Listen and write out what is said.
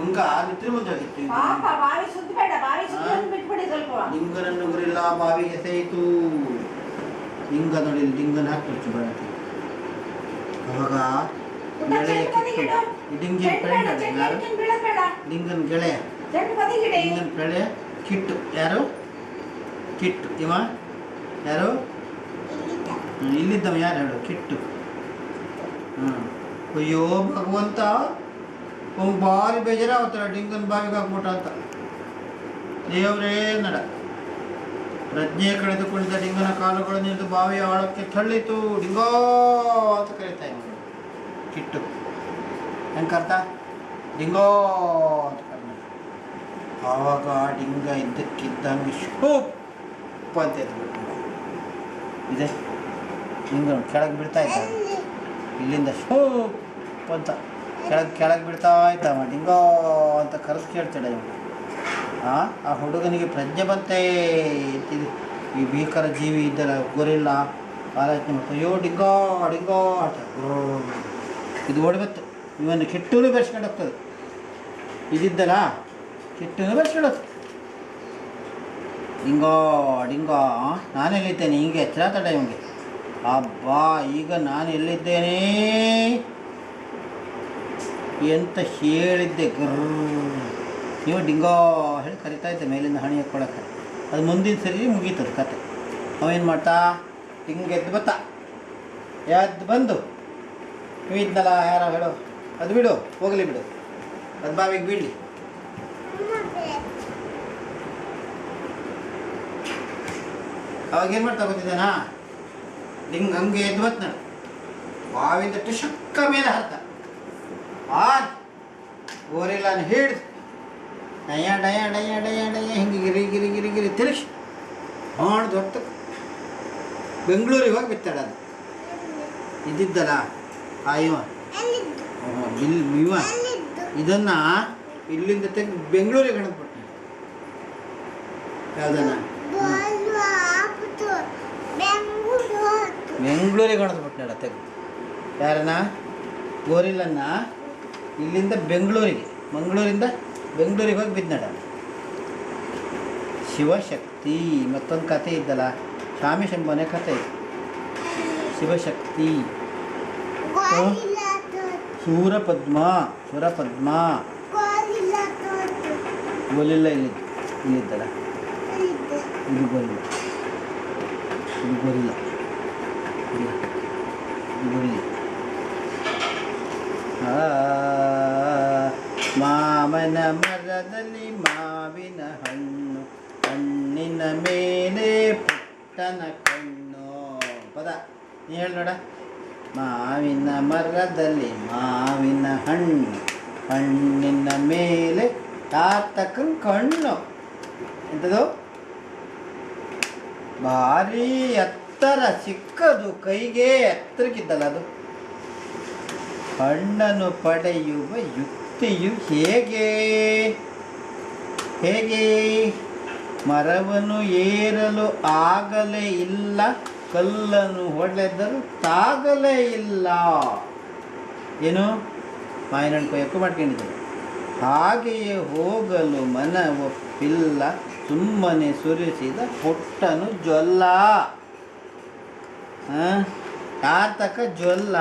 ಪುಂಗ ನಿದ್ರೆ ಮುಂದಾಗಿತ್ತು ಪಾಪ ಬಾವಿ ಸುದ್ದಿ ಬೇಡ ಬಾವಿ ಸುದ್ದಿ ಒಂದು ಬಿಟ್ಬಿಡಿ ಸ್ವಲ್ಪ. ಲಿಂಗನನ್ನು ಗುರಿಲ್ಲ ಬಾವಿಗೆ ಎಸೆಯಿತು. ಲಿಂಗ ನೋಡಿ ಲಿಂಗನ ಹಾಕ್ಬಿಡ್ತು ಬೆಳಗ್ಗೆ ಅವಾಗ ಲಿಂಗಿನ. ಲಿಂಗನ ಗೆಳೆಯ. ಲಿಂಗನ ಗೆಳೆಯ ಕಿಟ್ಟು. ಯಾರು? ಕಿಟ್ಟು. ಇವ? ಯಾರು? ಇಲ್ಲಿದ್ದವ ಯಾರು ಹೇಳು? ಕಿಟ್ಟು. ಹ್ಞೂ ಅಯ್ಯೋ ಭಗವಂತ. ಅವ್ನು ಭಾರಿ ಬೇಜಾರಾಗ್ತಾರ ಡಿಂಗನ್ ಬಾವಿಗೆ ಹಾಕ್ಬಿಟ್ಟ ಅಂತ. ದೇವರೇ, ನಡ. ಪ್ರಜ್ಞೆ ಕಳೆದುಕೊಂಡಿದ್ದ ಡಿಂಗನ ಕಾಲುಗಳು ನಿಂತು ಬಾವಿಯ ಆಳಕ್ಕೆ ತಳ್ಳಿತು. ಡಿಂಗೋ ಅಂತ ಕರೀತಾ ಇವ್ನು ಕಿಟ್ಟು. ಹೆಂಗೆ ಡಿಂಗೋ ಅಂತ ಕರ್ಮ ಆವಾಗ ಆ ಡಿಂಗ ಇದ್ದಕ್ಕಿದ್ದಂಗೆ ಶೂಪ್ ಅಂತ ಎದ್ಬಿಟ್ಟು. ಇದೆ. ಡಿಂಗನ ಕೆಳಗೆ ಬಿಡ್ತಾ ಇದ್ದ. ಇಲ್ಲಿಂದ ಶೂಪ್ ಅಂತ. ಕೆಳಗೆ ಕೆಳಗೆ ಬಿಡ್ತಾ ಇದ್ದವ ಡಿಂಗೋ ಅಂತ ಕರೆದು ಕೇಳ್ತಾಳೆ ಇವನು. ಆ ಆ ಹುಡುಗನಿಗೆ ಪ್ರಜ್ಞೆ ಬಂತೆ ಈ ಭೀಕರ ಜೀವಿ ಇದ್ದಲ್ಲ, ಗುರಿಲ್ಲ. ಆಲೋಚನೆ ಮಾಡ್ತಾ, ಅಯ್ಯೋ, ಡಿಂಗೋ ಡಿಂಗೋ ಆಟ. ಇದು ಓಡಿಬತ್ತು ಇವನು ಕೆಟ್ಟೂನು ಬೆರೆಸ್ಕೊಂಡೋಗ್ತದೆ ಇದಿದ್ದಲ್ಲ, ಕೆಟ್ಟೂನು ಬೆರೆಸ್ಕೊಂಡು ಹೋಗ್ತದೆ. ಡಿಂಗೋ ಡಿಂಗೋ, ನಾನು ಎಲ್ಲಿದ್ದೇನೆ? ಹಿಂಗೆ ಎಚ್ಚರ ತಡ ಇವನಿಗೆ. ಅಬ್ಬಾ, ಈಗ ನಾನು ಎಲ್ಲಿದ್ದೇನೆ? ಎಂತ ಹೇಳಿದ್ದೆ? ಗರ್ ನೀವು ಡಿಂಗೋ ಹೇಳಿ ಕರಿತಾ ಇದ್ದೆ ಮೇಲಿಂದ ಹಣಿ ಹಾಕ್ಕೊಳಕ್ಕೆ ಅದು ಮುಂದಿನ ಸರಿ ಮುಗೀತದ ಕತೆ. ಅವೇನು ಮಾಡ್ತಾ? ಹಿಂಗೆ ಎದ್ದು ಬತ್ತ. ಎದ್ದು ಬಂದು. ನೀವು ಇದ್ನಲ್ಲ, ಯಾರೋ ಹೇಳು. ಅದು ಬಿಡು, ಹೋಗಲಿ ಬಿಡು. ಅದು ಬಾವಿಗೆ ಬೀಳಲಿ. ಅವಾಗ ಏನು ಮಾಡ್ತಾ ಗೊತ್ತಿದ್ದೇನಾ ನಿಂಗೆ ಹಂಗೆ ಎದ್ದು ಬತ್ತ ನಾನು ಬಾವಿಂದ ಟುಶಕ್ಕ ಮೇಲೆ ಹರ್ತ. ಆ ಗೋರಿಲ್ಲನ ಹಿಡ್ದು. ಡಯ ಡಯ ಡಯ ಡಯ ಡಯ ಹಿಂಗೆ ಗಿರಿ ಗಿರಿ ಗಿರಿ ಗಿರಿ ತಿರುಗಿ ಹಾಣ್ದು ಹೊತ್ತು ಬೆಂಗಳೂರಿಗೆ ಹೋಗಿ ಬಿತ್ತಾಡ ಅದು. ಇದ್ದಿದ್ದಲ್ಲ, ಆ ಇವ. ಇಲ್ಲಿ ಇವ. ಇದನ್ನ ಇಲ್ಲಿಂದ ತೆಗೆದು ಬೆಂಗಳೂರಿಗೆ ಹಣದ್ಬಿಟ್ಟು ಯಾವ್ದನ್ನ ಬೆಂಗಳೂರಿಗೆ ಹಣದ್ಬಿಟ್ಟು ತೆಗೆದು. ಯಾರನ್ನ? ಗೋರಿಲ್ಲನ್ನ ಇಲ್ಲಿಂದ ಬೆಂಗಳೂರಿಗೆ ಮಂಗಳೂರಿಂದ ಬೆಂಗಳೂರಿಗೆ ಹೋಗಿ ಬಿದ್ದನಡ ಶಿವಶಕ್ತಿ ಮತ್ತೊಂದು ಕತೆ ಇದ್ದಲ್ಲ ಸ್ವಾಮಿ ಶಂಭನೆ ಕತೆ ಇದೆ. ಶಿವಶಕ್ತಿ. ಸೂರಪದ್ಮ ಸೂರಪದ್ಮ. ಗೋಲಿಲ್ಲ ಇಲ್ಲಿ ಇಲ್ಲಿದ್ದಲ್ಲ? ಇದು ಗೋಲಿಲ್ಲ ಇದು ಗೋಲಿಲ್ಲ ಇದು ಗೋಲಿಲ್ಲ ಆ, ಮಾಮನ ಮರದಲ್ಲಿ ಮಾವಿನ ಹಣ್ಣು ಹಣ್ಣಿನ ಮೇಲೆ ಪುಟ್ಟನ ಕಣ್ಣು. ಪದ. ನೀ ಹೇಳಿ ನೋಡ. ಮಾವಿನ ಮರದಲ್ಲಿ ಮಾವಿನ ಹಣ್ಣು ಹಣ್ಣಿನ ಮೇಲೆ ತಾತಕ್ಕನ ಕಣ್ಣು. ಎಂಥದ್ದು? ಭಾರಿ ಎತ್ತರ, ಸಿಕ್ಕದು ಕೈಗೆ ಎತ್ತರಕ್ಕಿದ್ದಲ್ಲ ಅದು. ಹಣ್ಣನ್ನು ಪಡೆಯುವ ಯುಕ್ತಿಯು ಹೇಗೆ? ಹೇಗೆ? ಮರವನ್ನು ಏರಲು ಆಗಲೇ ಇಲ್ಲ, ಕಲ್ಲನ್ನು ಹೊಡೆದರೂ ತಾಗಲೇ ಇಲ್ಲ. ಏನು? ಮಾಯನಣ್ಣ ಎಕ್ಕು ಮಾಡ್ಕೊಂಡಿದ್ದಾರೆ ಹಾಗೆಯೇ ಹೋಗಲು ಮನ ಒಪ್ಪಿಲ್ಲ, ಸುಮ್ಮನೆ ಸುರಿಸಿದ ಪುಟ್ಟನು ಜೊಲ್ಲ ಹಾಂ ಯಾತಕ ಜೊಲ್ಲ